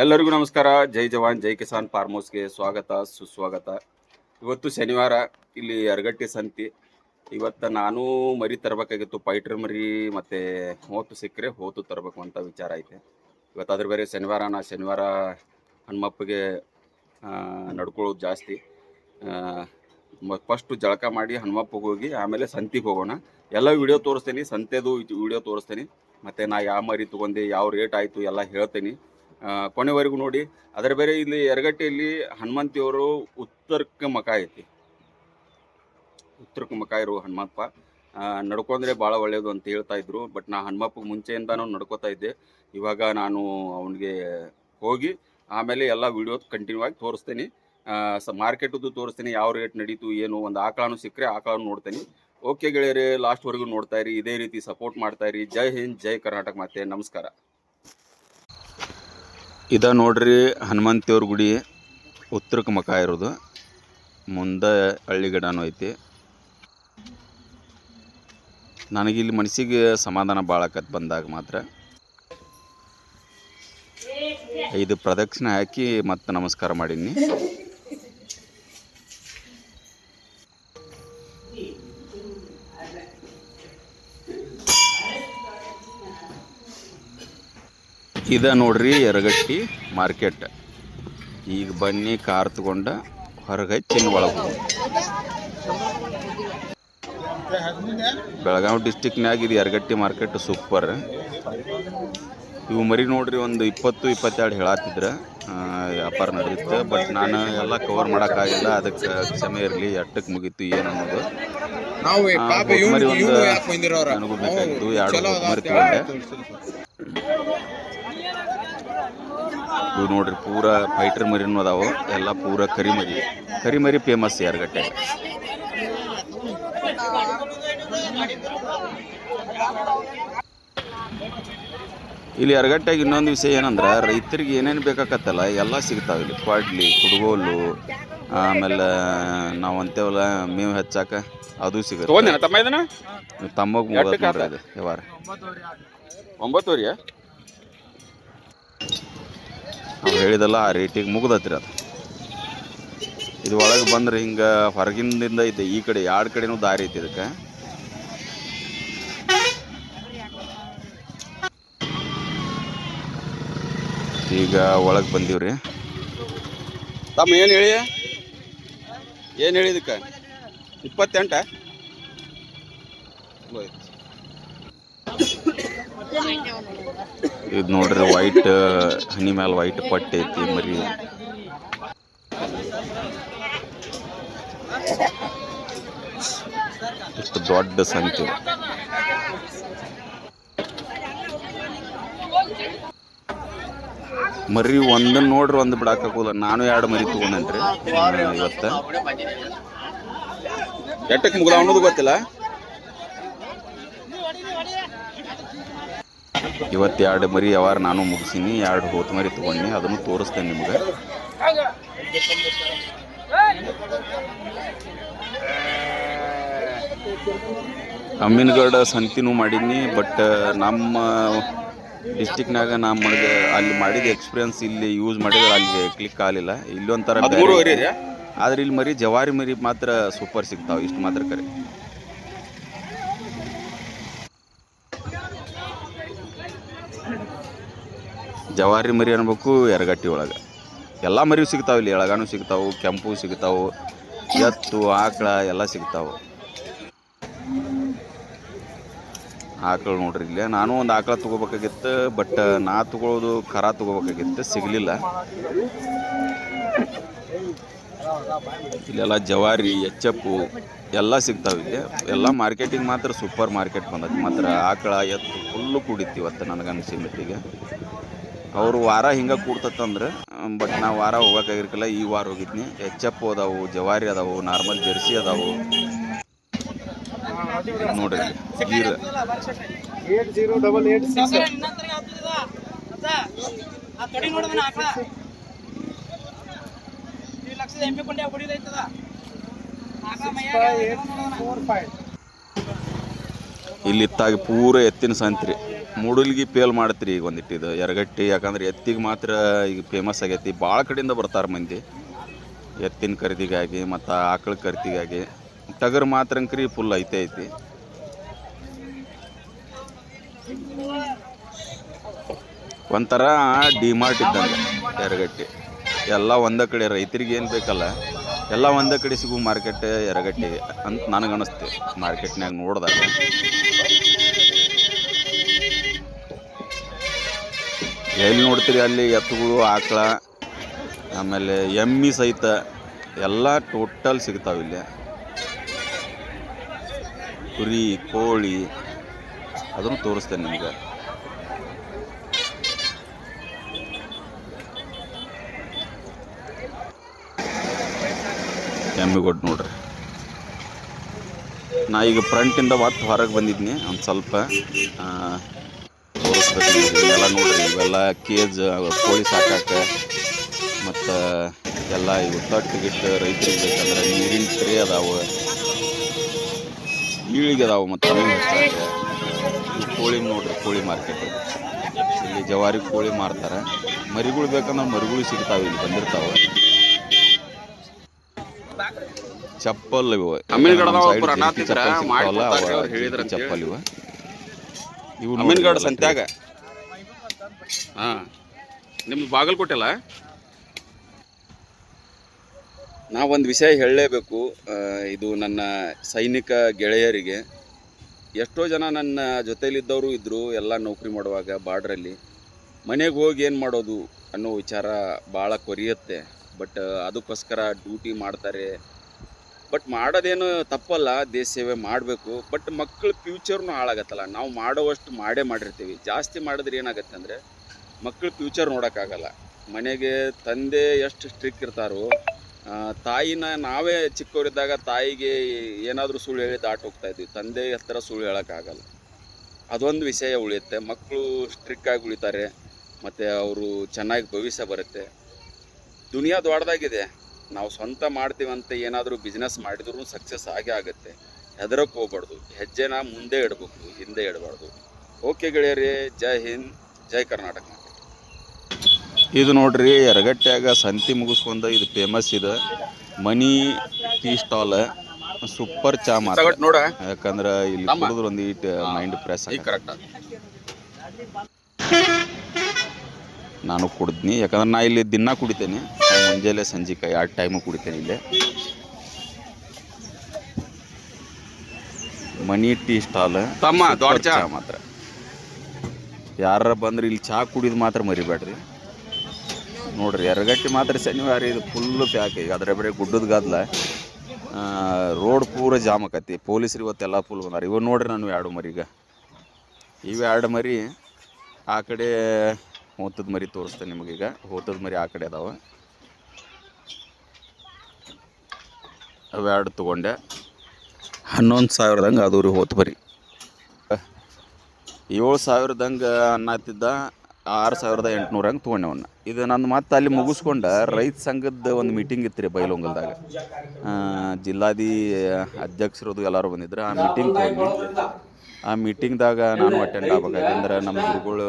ಎಲ್ಲರಿಗೂ ನಮಸ್ಕಾರ. ಜೈ ಜವಾನ್, ಜೈ ಕಿಸಾನ್ ಫಾರ್ಮ್ ಹೌಸ್ಗೆ ಸ್ವಾಗತ, ಸುಸ್ವಾಗತ. ಇವತ್ತು ಶನಿವಾರ, ಇಲ್ಲಿ ಅರಗಟ್ಟಿ ಸಂತಿ. ಇವತ್ತು ನಾನು ಮರಿ ತರಬೇಕಾಗಿತ್ತು, ಪೈಟ್ರ್ ಮರಿ, ಮತ್ತು ಹೋತು ಸಿಕ್ಕರೆ ಹೋತು ತರಬೇಕು ಅಂತ ವಿಚಾರ ಐತೆ. ಇವತ್ತು ಅದ್ರ ಬೇರೆ ಶನಿವಾರ ನಾ ಶನಿವಾರ ಹನುಮಪ್ಪಗೆ ನಡ್ಕೊಳ್ಳೋದು ಜಾಸ್ತಿ. ಫಸ್ಟು ಜಳಕ ಮಾಡಿ ಹನುಮಪ್ಪಗೆ ಹೋಗಿ, ಆಮೇಲೆ ಸಂತಿಗೆ ಹೋಗೋಣ. ಎಲ್ಲ ವಿಡಿಯೋ ತೋರಿಸ್ತೀನಿ, ಸಂತೆದು ವಿಡಿಯೋ ತೋರಿಸ್ತೀನಿ. ಮತ್ತು ನಾ ಯಾವ ಮರಿ ತೊಗೊಂಡೆ, ಯಾವ ರೇಟ್ ಆಯಿತು, ಎಲ್ಲ ಹೇಳ್ತೀನಿ. ಕೊನೆವರೆಗೂ ನೋಡಿ. ಅದರ ಬೇರೆ ಇಲ್ಲಿ ಎರಗಟ್ಟೆಯಲ್ಲಿ ಹನುಮಂತಿಯವರು ಉತ್ತರಕ್ಕೆ ಮಕ ಐತಿ. ಉತ್ತರಕ್ಕೆ ಮಕ ಇರು ಹನುಮಪ್ಪ. ನಡ್ಕೊಂಡ್ರೆ ಭಾಳ ಒಳ್ಳೆಯದು ಅಂತ ಹೇಳ್ತಾ ಇದ್ರು. ಬಟ್ ನಾ ಹನುಮಪ್ಪಗೆ ಮುಂಚೆಯಿಂದನೂ ನಡ್ಕೋತಾ ಇದ್ದೆ. ಇವಾಗ ನಾನು ಅವನಿಗೆ ಹೋಗಿ ಆಮೇಲೆ ಎಲ್ಲ ವಿಡಿಯೋ ಕಂಟಿನ್ಯೂ ಆಗಿ ತೋರಿಸ್ತೀನಿ. ಸ ಮಾರ್ಕೆಟದ್ದು ತೋರಿಸ್ತೀನಿ ಯಾವ ರೇಟ್ ನಡೀತು, ಏನು, ಒಂದು ಆಕಳನು ಸಿಕ್ಕರೆ ಆಕಳನ್ನು ನೋಡ್ತೀನಿ. ಓಕೆ ಗೆಳೆಯರೇ ಲಾಸ್ಟ್ವರೆಗೂ ನೋಡ್ತಾ ಇರಿ. ಇದೇ ರೀತಿ ಸಪೋರ್ಟ್ ಮಾಡ್ತಾ ಇರಿ. ಜೈ ಹಿಂದ್, ಜೈ ಕರ್ನಾಟಕ ಮತ್ತೆ ನಮಸ್ಕಾರ. ಇದ ನೋಡ್ರಿ ಹನುಮಂತೇವ್ರ ಗುಡಿ ಉತ್ತರಕ್ಕೆ ಮಕ ಇರೋದು. ಮುಂದೆ ಹಳ್ಳಿ ಗಿಡನೂ ಐತಿ. ನನಗಿಲ್ಲಿ ಮನಸ್ಸಿಗೆ ಸಮಾಧಾನ ಭಾಳ ಆಕತ್ ಬಂದಾಗ ಮಾತ್ರ. ಇದು ಪ್ರದಕ್ಷಿಣೆ ಹಾಕಿ ಮತ್ತೆ ನಮಸ್ಕಾರ ಮಾಡೀನಿ. ಇದ ನೋಡ್ರಿ ಎರಗಟ್ಟಿ ಮಾರ್ಕೆಟ್ ಈಗ ಬನ್ನಿ ಕಾರ್ ತಗೊಂಡ ಹೊರಗೆ ತಿನ್ ಒಳಗೆ ಬೆಳಗಾವಿ ಡಿಸ್ಟಿಕ್ನ್ಯಾಗ ಇದು ಎರಗಟ್ಟಿ ಮಾರ್ಕೆಟ್ ಸೂಪರ್ ಇವು ಮರಿ ನೋಡ್ರಿ ಒಂದು ಇಪ್ಪತ್ತು ಇಪ್ಪತ್ತೆರಡು ಹೇಳತ್ತಿದ್ರ ವ್ಯಾಪಾರ ನಡೆಯುತ್ತೆ ಬಟ್ ನಾನು ಎಲ್ಲ ಕವರ್ ಮಾಡೋಕ್ಕಾಗಿಲ್ಲ ಅದಕ್ಕೆ ಕ್ಷಮೆ ಇರಲಿ. ಎಟ್ಟಕ್ಕೆ ಮುಗೀತು ಏನು ಅನ್ನೋದು. ಒಂದು ನನಗೂ ಬೇಕಾಗಿತ್ತು. ಎರಡು ಮರಿ ತಗೊಂಡೆ. ಇವು ನೋಡ್ರಿ ಪೂರ ಫೈಟರ್ ಮರಿನೂ ಅದಾವು. ಎಲ್ಲ ಪೂರ ಕರಿ ಮರಿ ಕರಿ ಮರಿ ಫೇಮಸ್ ಯಾರ್ಗಟ್ಟೆ? ಇಲ್ಲಿ ಅರಗಟ್ಟಾಗ ಇನ್ನೊಂದು ವಿಷಯ ಏನಂದ್ರೆ ರೈತರಿಗೆ ಏನೇನು ಬೇಕಾಕತ್ತಲ್ಲ ಎಲ್ಲ ಸಿಗ್ತಾವೆ ಇಲ್ಲಿ. ಕ್ವಾಡ್ಲಿ ಕುಡುಗೋಲು ಆಮೇಲೆ ನಾವು ಅಂತೇವಲ್ಲ ಮೇವು ಹೆಚ್ಚಾಕ ಅದು ಸಿಗುತ್ತೆ. ತಮ್ಮ ತಮ್ಮಗ್ ವ್ಯವಹಾರ. ಒಂಬತ್ತುವರೆಯ? ನಾವು ಹೇಳಿದಲ್ಲ ಆ ರೇಟಿಗೆ ಮುಗ್ದತ್ರಿ ಅದು. ಇದು ಒಳಗೆ ಬಂದ್ರೆ ಹಿಂಗೆ ಹೊರಗಿನಿಂದ ಐತೆ, ಈ ಕಡೆ ಎರಡು ಕಡೆನೂ ದಾರಿ ಐತಿ ಇದಕ್ಕೆ. ಈಗ ಒಳಗೆ ಬಂದೀವ್ರಿ. ತಮ್ಮ ಏನು ಹೇಳಿ? ಏನು ಹೇಳಿದಕ್ಕೆ ಇಪ್ಪತ್ತೆಂಟ? ಇದು ನೋಡ್ರಿ ವೈಟ್ ಹನಿ ಮೇಲೆ ವೈಟ್ ಪಟ್ಟಿ ಐತಿ ಮರಿ. ಇಷ್ಟು ದೊಡ್ಡ ಸಂಖ್ಯೆ. ಮರಿ ಒಂದನ್ನ ನೋಡ್ರಿ, ಒಂದು ಬಿಡಾಕೋಲ್ಲ ನಾನು ಎರಡು ಮರಿ ತಗೊಂಡೇನ್ರಿ. ಇವತ್ತು. ಎಟ್ಟಕ್ಕೆ ಮುಗಿದ ಅನ್ನೋದು ಗೊತ್ತಿಲ್ಲ. ಇವತ್ತು ಎರಡು ಮರಿ ಯಾವಾರ ನಾನು ಮುಗಿಸೀನಿ ಎರಡು ಹೋತ್ ಮರಿ ತೊಗೊಂಡು ಅದನ್ನು ತೋರಿಸ್ತೇನೆ ನಿಮ್ಗೆ. ಅಮ್ಮಿನಗಡ ಸಂತಿನೂ ಮಾಡೀನಿ ಬಟ್ ನಮ್ಮ ಡಿಸ್ಟಿಕ್ನಾಗ ನಾನು ಮಾಡಿದ ಅಲ್ಲಿ ಮಾಡಿದ ಎಕ್ಸ್ಪೀರಿಯನ್ಸ್ ಇಲ್ಲಿ ಯೂಸ್ ಮಾಡಿದ್ರೆ ಅಲ್ಲಿ ಕ್ಲಿಕ್ ಆಗಲಿಲ್ಲ. ಇಲ್ಲೊಂಥರ ಆದ್ರೆ ಇಲ್ಲಿ ಮರಿ ಜವಾರಿ ಮರಿ ಮಾತ್ರ ಸೂಪರ್ ಸಿಗ್ತಾವೆ ಇಷ್ಟು ಮಾತ್ರ ಕರೆ. ಜವಾರಿ ಮರಿ ಅನ್ಬೇಕು ಎರಗಟ್ಟಿ ಒಳಗೆ. ಎಲ್ಲ ಮರಿ ಸಿಗ್ತಾವೆ ಇಲ್ಲಿ, ಎಳಗಾನು ಸಿಗ್ತಾವೆ, ಕೆಂಪು ಸಿಗ್ತಾವೆ, ಎತ್ತು, ಆಕಳ ಎಲ್ಲ ಸಿಗ್ತಾವೆ. ಆಕಳು ನೋಡ್ರಿ ಇಲ್ಲಿ. ನಾನು ಒಂದು ಆಕಳ ತಗೋಬೇಕಾಗಿತ್ತು, ಬಟ್ ನಾ ತೊಗೊಳೋದು, ಖರ ತಗೋಬೇಕಾಗಿತ್ತು, ಸಿಗಲಿಲ್ಲ. ಇಲ್ಲೆಲ್ಲ ಜವಾರಿ, ಎಚ್ಚಪ್ಪು ಎಲ್ಲ ಸಿಗ್ತಾವೆ ಇಲ್ಲಿ. ಎಲ್ಲ ಮಾರ್ಕೆಟಿಗೆ ಮಾತ್ರ ಸೂಪರ್ ಮಾರ್ಕೆಟ್ ಬಂದೈತಿ. ಮಾತ್ರ ಆಕಳ, ಎತ್ತು ಫುಲ್ಲು ಕೂಡಿತ್ತು ಇವತ್ತು ನನಗನ್ಸಿ ಮಟ್ಟಿಗೆ. ಅವರು ವಾರ ಹಿಂಗೆ ಕೂಡ್ತತ್ತಂದ್ರೆ ಬಟ್ ನಾ ವಾರ ಹೋಗೋಕ್ಕಾಗಿರ್ಕಿಲ್ಲ ಈ ವಾರ ಹೋಗಿದ್ನಿ. ಎಚ್ ಎಪ್ ಅದಾವು ಜವಾರಿ ಅದಾವು ನಾರ್ಮಲ್ ಜೆರ್ಸಿ ಅದಾವು. ನೋಡ್ರಿ, ಗೀರ್. ಇಲ್ಲಿತ್ತಾಗ ಪೂರ ಎತ್ತಿನ ಸಂತ್ರಿ. ಮೂಡಲ್ಗಿ ಪೇಲ್ ಮಾಡ್ತೀರಿ ಈಗ ಒಂದಿಟ್ಟು ಇದು ಎರಗಟ್ಟಿ ಯಾಕಂದ್ರೆ ಎತ್ತಿಗೆ ಮಾತ್ರ ಈಗ ಫೇಮಸ್ ಆಗೈತಿ. ಭಾಳ ಕಡೆಯಿಂದ ಬರ್ತಾರೆ ಮಂದಿ. ಎತ್ತಿನ ಖರೀದಿಗಾಗಿ ಮತ್ತು ಆಕಳ ಖರೀದಿಗಾಗಿ. ಟಗರ್ ಮಾತ್ರ ಅಂಕ್ರಿ ಫುಲ್ ಐತೆ ಐತಿ. ಒಂಥರ ಡಿಮಾರ್ಟ್ ಇದ್ದಂಗೆ ಎರಗಟ್ಟಿ ಎಲ್ಲ ಒಂದೇ ಕಡೆ ರೈತರಿಗೆ ಏನು ಬೇಕಲ್ಲ, ಎಲ್ಲ ಒಂದೇ ಕಡೆ ಸಿಗು ಮಾರ್ಕೆಟ್ ಎರಗಟ್ಟಿ ಅಂತ ನನಗೆ ಮಾರ್ಕೆಟ್ನಾಗ ನೋಡಿದಾಗ. ಎಲ್ಲಿ ನೋಡ್ತೀರಿ ಅಲ್ಲಿ ಎತ್ತುಗಳು, ಆಕಳ, ಆಮೇಲೆ ಎಮ್ಮಿ ಸಹಿತ ಎಲ್ಲ ಟೋಟಲ್ ಸಿಗ್ತಾವೆ ಇಲ್ಲಿ. ಕುರಿ, ಕೋಳಿ ಅದನ್ನು ತೋರಿಸ್ತೇನೆ ನಿಮಗೆ. ಕೊಟ್ಟು ನೋಡ್ರಿ. ನಾ ಈಗ ಫ್ರಂಟಿಂದ ಮತ್ತೆ ಹೊರಗೆ ಬಂದಿದ್ದೀನಿ ಒಂದು ಸ್ವಲ್ಪ ನಿಮ್ಗೆ. ಇವೆಲ್ಲ ನೋಡ್ರಿ ಇವೆಲ್ಲ ಕೇಜ್ ಕೋಳಿ ಸಾಕಾಕ ಮತ್ತು ಎಲ್ಲ ಇವು ತಟ್ಟು ಗಿಟ್ಟು ರೈತರಿಗೆ ಬೇಕಂದ್ರೆ ನೀರಿನ ಟ್ರೇ ಅದಾವೆ. ಈಳಿಗೆ ಅದಾವೆ ಮತ್ತು ಕೋಳಿ ನೋಡ್ರಿ ಕೋಳಿ ಮಾರ್ಕೆಟ್ ಇಲ್ಲಿ ಜವಾರಿ ಕೋಳಿ ಮಾರ್ತಾರೆ. ಮರಿಗಳು ಬೇಕಂದ್ರೆ ಮರಿಗಳು ಸಿಗ್ತಾವೆ ಇಲ್ಲಿ ಬಂದಿರ್ತಾವೆ. ಚಪ್ಪಲ್ ಇವು. ಚಪ್ಪಲ್ ಇವು. ಇವು ಸಂತ್ಯಾಗ. ಹಾಂ. ನಿಮ್ದು ಬಾಗಲಕೋಟೆಲ್ಲ ನಾವೊಂದು ವಿಷಯ ಹೇಳಲೇಬೇಕು. ಇದು ನನ್ನ ಸೈನಿಕ ಗೆಳೆಯರಿಗೆ. ಎಷ್ಟೋ ಜನ ನನ್ನ ಜೊತೆಯಲ್ಲಿದ್ದವರು ಇದ್ದರು ಎಲ್ಲ ನೌಕರಿ ಮಾಡುವಾಗ ಬಾರ್ಡ್ರಲ್ಲಿ. ಮನೆಗೆ ಹೋಗಿ ಏನು ಮಾಡೋದು ಅನ್ನೋ ವಿಚಾರ ಭಾಳ ಕೊರಿಯುತ್ತೆ. ಬಟ್ ಅದಕ್ಕೋಸ್ಕರ ಡ್ಯೂಟಿ ಮಾಡ್ತಾರೆ. ಬಟ್ ಮಾಡೋದೇನು ತಪ್ಪಲ್ಲ, ದೇಶ ಸೇವೆ ಮಾಡಬೇಕು. ಬಟ್ ಮಕ್ಕಳ ಫ್ಯೂಚರ್ನು ಹಾಳಾಗತ್ತಲ್ಲ. ನಾವು ಮಾಡೋವಷ್ಟು ಮಾಡೇ ಮಾಡಿರ್ತೀವಿ. ಜಾಸ್ತಿ ಮಾಡಿದ್ರೆ ಏನಾಗುತ್ತೆ ಅಂದರೆ ಮಕ್ಕಳ ಫ್ಯೂಚರ್ ನೋಡೋಕ್ಕಾಗಲ್ಲ. ಮನೆಗೆ ತಂದೆ ಎಷ್ಟು ಸ್ಟ್ರಿಕ್ ಇರ್ತಾರೋ ತಾಯಿನ ನಾವೇ ಚಿಕ್ಕವರಿದ್ದಾಗ ತಾಯಿಗೆ ಏನಾದರೂ ಸುಳ್ಳು ಹೇಳಿ ದಾಟ್ ಹೋಗ್ತಾ ಇದ್ವಿ. ತಂದೆ ಹತ್ರ ಸುಳ್ಳು ಹೇಳೋಕ್ಕಾಗಲ್ಲ. ಅದೊಂದು ವಿಷಯ ಉಳಿಯುತ್ತೆ. ಮಕ್ಕಳು ಸ್ಟ್ರಿಕ್ ಆಗಿ ಉಳಿತಾರೆ, ಮತ್ತು ಅವರು ಚೆನ್ನಾಗಿ ಭವಿಷ್ಯ ಬರುತ್ತೆ. ದುನಿಯಾ ದೊಡ್ಡದಾಗಿದೆ. ನಾವು ಸ್ವಂತ ಮಾಡ್ತೀವಂತ ಏನಾದರೂ ಬಿಸ್ನೆಸ್ ಮಾಡಿದ್ರೂ ಸಕ್ಸಸ್ ಆಗೇ ಆಗುತ್ತೆ. ಹೆದರಕ್ಕೆ ಹೋಗ್ಬಾರ್ದು. ಹೆಜ್ಜೆನ ಮುಂದೆ ಇಡಬೇಕು, ಹಿಂದೆ ಇಡಬಾರ್ದು. ಓಕೆ ಗೆಳೆಯರೇ, ಜೈ ಹಿಂದ್, ಜೈ ಕರ್ನಾಟಕ. ಇದು ನೋಡ್ರಿ ಎರಗಟ್ಟ್ಯಾಗ ಸಂತಿ ಮುಗಿಸ್ಕೊಂಡ ಇದು ಫೇಮಸ್ ಇದು. ಮನಿ ಟೀ ಸ್ಟಾಲ್ ಸೂಪರ್ ಚಾ ಮಾತ್ರ ನೋಡ ಯಾಕಂದ್ರೆ ಇಲ್ಲಿ. ಕುಡಿದ್ರೆ ಒಂದು ಇಟ್ ಮೈಂಡ್ ಫ್ರೆಶ್ ಆಗಿ ಕರೆಕ್ಟ್ ನಾನು ಕುಡಿದ್ನಿ ಯಾಕಂದ್ರೆ ನಾ ಇಲ್ಲಿ ದಿನ ಕುಡಿತೇನೆ. ಮುಂಜಾನೆ ಸಂಜೆಕ ಎರಡು ಟೈಮು ಕುಡಿತೇನೆ ಇಲ್ಲಿ. ಮನಿ ಟೀ ಸ್ಟಾಲ್ ತಮ್ಮ, ದೊಡ್ಡ ಚಾ. ಮಾತ್ರ. ಯಾರ ಬಂದ್ರೆ ಇಲ್ಲಿ ಚಾ ಕುಡಿದು ಮಾತ್ರ ಮರಿಬೇಡ್ರಿ. ನೋಡ್ರಿ, ಎರಗಟ್ಟಿ ಮಾತ್ರ ಶನಿವಾರ ಇದು ಫುಲ್ಲು ಪ್ಯಾಕ್ ಈಗ. ಅದ್ರ ಬರೀ ಗುಡ್ಡದ ಗದ್ಲ. ರೋಡ್ ಪೂರ ಜಾಮ್ ಆಕತಿ ಪೊಲೀಸರು ಇವತ್ತೆಲ್ಲ ಫುಲ್ ಬಂದಾರ. ಇವ ನೋಡ್ರಿ ನಾನು ಎರಡು ಈಗ. ಇವು ಎರಡು ಮರಿ ಆ ಕಡೆ ಹೋತದ ಮರಿ ತೋರಿಸ್ತೇನೆ ನಿಮಗೀಗ ಹೋತದ ಮರಿ ಆ ಕಡೆ ಅದಾವ. ಅವೆರಡು ತೊಗೊಂಡೆ. ಹನ್ನೊಂದು ಸಾವಿರದಂಗೆ ಅದು ರೀ ಹೋತ ಮರಿ. ಏಳು ಸಾವಿರದಂಗೆ ಅನ್ನತ್ತಿದ್ದ ಆರು ಸಾವಿರದ ಎಂಟುನೂರ ಹಂಗೆ ತೊಗೊಂಡೆ ಅವನ್ನ ಇದು ನಾನು ಮತ್ತೆ ಅಲ್ಲಿ ಮುಗಿಸ್ಕೊಂಡ ರೈತ ಸಂಘದ ಒಂದು ಮೀಟಿಂಗ್ ಇತ್ತು ರೀ ಬೈಲೊಂಗಲ್ದಾಗ ಜಿಲ್ಲಾಧಿ ಅಧ್ಯಕ್ಷರದು ಎಲ್ಲರೂ ಬಂದಿದ್ರು. ಆ ಮೀಟಿಂಗ್ ತೊಗೊಂಡು ಆ ಮೀಟಿಂಗ್ದಾಗ ನಾನು ಅಟೆಂಡ್ ಆಗ್ಬೇಕು ಯಾಕಂದ್ರೆ ನಮ್ಮ ಗುರುಗಳು,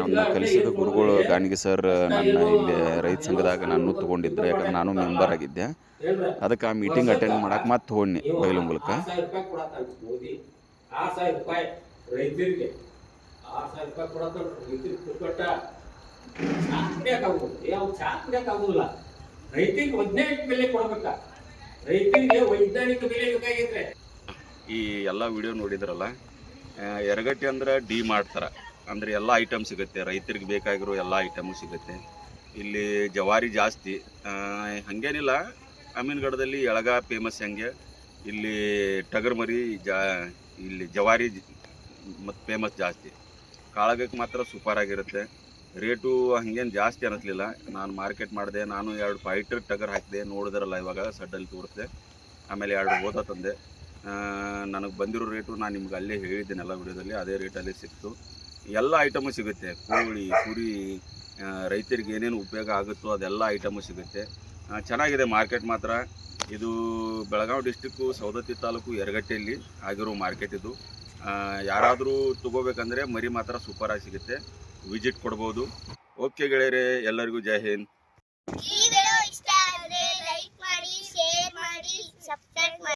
ನಮ್ಮ ಕಲಿಸಿದ ಗುರುಗಳು ಗಾಣಿಗೆ ಸರ್ ನನ್ನ ಇಲ್ಲಿ ರೈತ ಸಂಘದಾಗ ನಾನು ತೊಗೊಂಡಿದ್ದೆ ಯಾಕಂದ್ರೆ ನಾನು ಮೆಂಬರ್ ಆಗಿದ್ದೆ. ಅದಕ್ಕೆ ಆ ಮೀಟಿಂಗ್ ಅಟೆಂಡ್ ಮಾಡಕ್ಕೆ ಮತ್ತೆ ತೊಗೊಂಡೆ ಬೈಲೊಂಗಲಕ್ಕೆ. ಆರ್ ಸಾವಿರ ರೂಪಾಯಿ ಕೊಡೋದು ರೈತರಿಗೆ ಕೊಟ್ಟ ರೈತರಿಗೆ ಪುಕ್ಕಟ್ಟ ಯಾವ ಚಾ ಕುಡಿಯಕ್ಕಾಗೋದಿಲ್ಲ ರೈತರಿಗೆ ವೈಜ್ಞಾನಿಕ ಬೆಲೆ ಕೊಡ್ಬೇಕ. ರೈತರಿಗೆ ವೈಜ್ಞಾನಿಕ ಬೆಲೆ ಬೇಕಾಗಿದ್ರೆ. ಈ ಎಲ್ಲ ವಿಡಿಯೋ ನೋಡಿದ್ರಲ್ಲ ಎರಗಟ್ಟಿ ಅಂದ್ರೆ ಡಿ ಮಾಡ್ತಾರ ಅಂದ್ರೆ ಎಲ್ಲ ಐಟಮ್ ಸಿಗುತ್ತೆ, ರೈತರಿಗೆ ಬೇಕಾಗಿರೋ ಎಲ್ಲ ಐಟಮು ಸಿಗುತ್ತೆ. ಇಲ್ಲಿ ಜವಾರಿ ಜಾಸ್ತಿ ಹಾಗೇನಿಲ್ಲ. ಅಮೀನ್ಗಢದಲ್ಲಿ ಎಳಗ ಫೇಮಸ್ ಹಂಗೆ, ಇಲ್ಲಿ ಟಗರ್ ಮರಿ ಜಾ, ಇಲ್ಲಿ ಜವಾರಿ ಮತ್ತು ಫೇಮಸ್ ಜಾಸ್ತಿ. ಕಾಳಗಕ್ಕೆ ಮಾತ್ರ ಸೂಪರ್ ಆಗಿರುತ್ತೆ. ರೇಟು ಹಂಗೇನು ಜಾಸ್ತಿ ಅನ್ನಿಸ್ಲಿಲ್ಲ ನಾನು ಮಾರ್ಕೆಟ್ ಮಾಡಿದೆ, ನಾನು ಎರಡು ಫೈಟರ್ ಟಗರ್ ಹಾಕಿದೆ, ನೋಡಿದ್ರಲ್ಲ ಇವಾಗ ಸಡ್ಡಲ್ಲಿ ತೋರಿಸಿದೆ. ಆಮೇಲೆ ಎರಡು ಹೋದ ತಂದೆ. ನನಗೆ ಬಂದಿರೋ ರೇಟು ನಾನು ನಿಮ್ಗೆ ಅಲ್ಲೇ ಹೇಳಿದ್ದೆನಲ್ಲ ವಿಡಿಯೋದಲ್ಲಿ, ಅದೇ ರೇಟಲ್ಲಿ ಸಿಕ್ತು. ಎಲ್ಲ ಐಟಮು ಸಿಗುತ್ತೆ. ಕೋಳಿ, ಕುರಿ ರೈತರಿಗೆ ಏನೇನು ಉಪಯೋಗ ಆಗುತ್ತೋ ಅದೆಲ್ಲ ಐಟಮು ಸಿಗುತ್ತೆ. ಚೆನ್ನಾಗಿದೆ ಮಾರ್ಕೆಟ್ ಮಾತ್ರ. ಇದು ಬೆಳಗಾವಿ ಡಿಸ್ಟಿಕ್ಕು ಸೌದತ್ತಿ ತಾಲೂಕು ಯರಗಟ್ಟೆಯಲ್ಲಿ ಆಗಿರೋ ಮಾರ್ಕೆಟ್ ಇದು. ಯಾರಾದರೂ ತಗೋಬೇಕಂದ್ರೆ ಮರಿ ಮಾತ್ರ ಸೂಪರ್ ಸೂಪರಾಗಿ ಸಿಗುತ್ತೆ. ವಿಜಿಟ್ ಕೊಡಬಹುದು ಓಕೆ ಗೆಳೆಯರೇ ಎಲ್ಲರಿಗೂ ಜೈ ಹಿಂದ್.